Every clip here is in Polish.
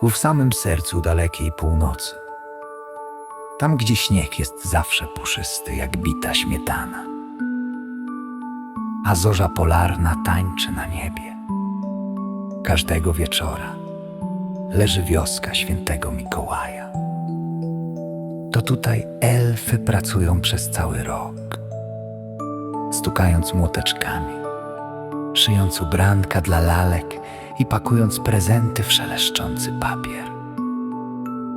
ku w samym sercu dalekiej północy. Tam, gdzie śnieg jest zawsze puszysty, jak bita śmietana. A zorza polarna tańczy na niebie. Każdego wieczora leży wioska świętego Mikołaja. To tutaj elfy pracują przez cały rok, stukając młoteczkami, szyjąc ubranka dla lalek i pakując prezenty w szeleszczący papier.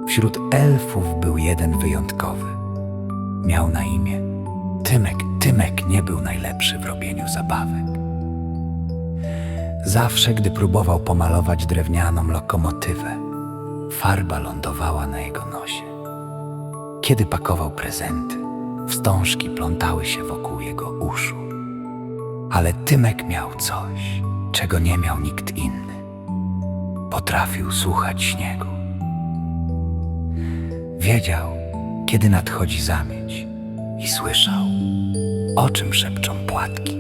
Wśród elfów był jeden wyjątkowy. Miał na imię Tymek. Tymek nie był najlepszy w robieniu zabawek. Zawsze, gdy próbował pomalować drewnianą lokomotywę, farba lądowała na jego nosie. Kiedy pakował prezenty, wstążki plątały się wokół jego uszu. Ale Tymek miał coś, czego nie miał nikt inny. Potrafił słuchać śniegu. Wiedział, kiedy nadchodzi zamieć i słyszał, o czym szepczą płatki.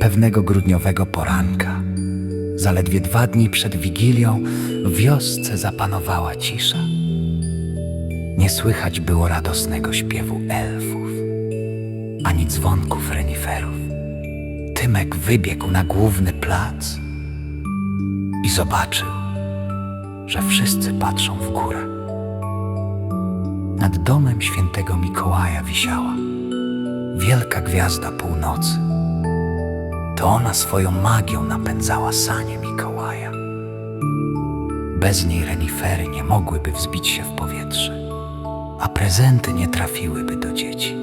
Pewnego grudniowego poranka, zaledwie dwa dni przed Wigilią, w wiosce zapanowała cisza. Nie słychać było radosnego śpiewu elfów, ani dzwonków reniferów. Tymek wybiegł na główny plac i zobaczył, że wszyscy patrzą w górę. Nad domem świętego Mikołaja wisiała wielka gwiazda północy. To ona swoją magią napędzała sanie Mikołaja. Bez niej renifery nie mogłyby wzbić się w powietrze, a prezenty nie trafiłyby do dzieci.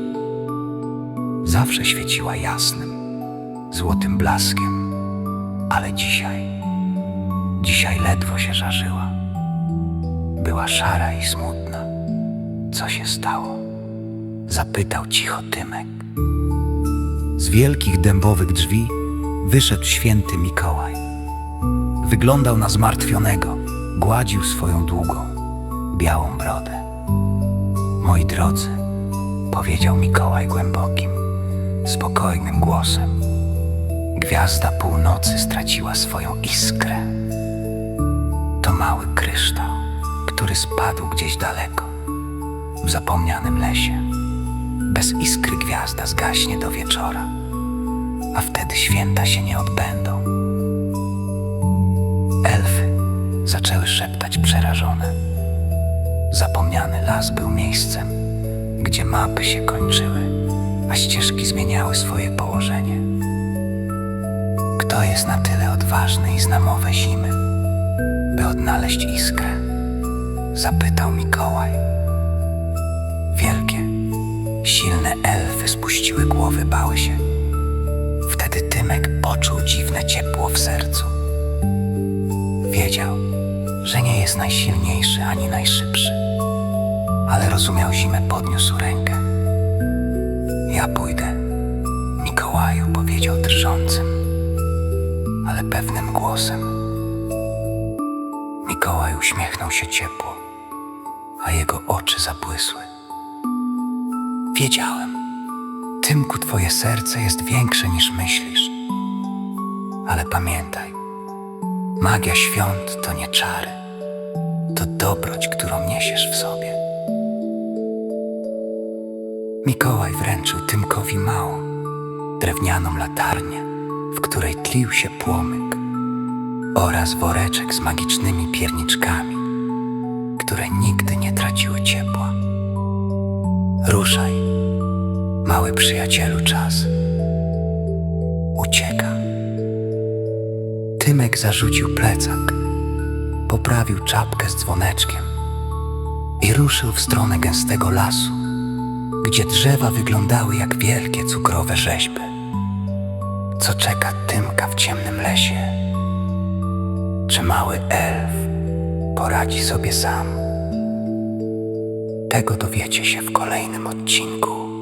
Zawsze świeciła jasnym, złotym blaskiem, ale dzisiaj, dzisiaj ledwo się żarzyła. Była szara i smutna. Co się stało? Zapytał cicho Tymek. Z wielkich dębowych drzwi wyszedł święty Mikołaj. Wyglądał na zmartwionego, gładził swoją długą, białą brodę. Moi drodzy, powiedział Mikołaj głębokim, spokojnym głosem. Gwiazda północy straciła swoją iskrę. To mały kryształ, który spadł gdzieś daleko, w zapomnianym lesie. Bez iskry gwiazda zgaśnie do wieczora, a wtedy święta się nie odbędą. Elfy zaczęły szeptać przerażone. Zapomniany las był miejscem, gdzie mapy się kończyły, a ścieżki zmieniały swoje położenie. Kto jest na tyle odważny i zna mowę zimy, by odnaleźć iskrę? Zapytał Mikołaj. Wielkie, silne elfy spuściły głowy, bały się. Wtedy Tymek poczuł dziwne ciepło w sercu. Wiedział, że nie jest najsilniejszy ani najszybszy, ale rozumiał zimę, podniósł rękę. Ja pójdę, Mikołaju, powiedział drżącym, ale pewnym głosem. Mikołaj uśmiechnął się ciepło, a jego oczy zabłysły. Wiedziałem, Tymku, twoje serce jest większe niż myślisz. Ale pamiętaj, magia świąt to nie czary, to dobroć, którą niesiesz w sobie. Mikołaj wręczył Tymkowi małą, drewnianą latarnię, w której tlił się płomyk oraz woreczek z magicznymi pierniczkami, które nigdy nie traciły ciepła. Ruszaj, mały przyjacielu, czas ucieka. Tymek zarzucił plecak, poprawił czapkę z dzwoneczkiem i ruszył w stronę gęstego lasu, gdzie drzewa wyglądały jak wielkie cukrowe rzeźby. Co czeka Tymka w ciemnym lesie? Czy mały elf poradzi sobie sam? Tego dowiecie się w kolejnym odcinku.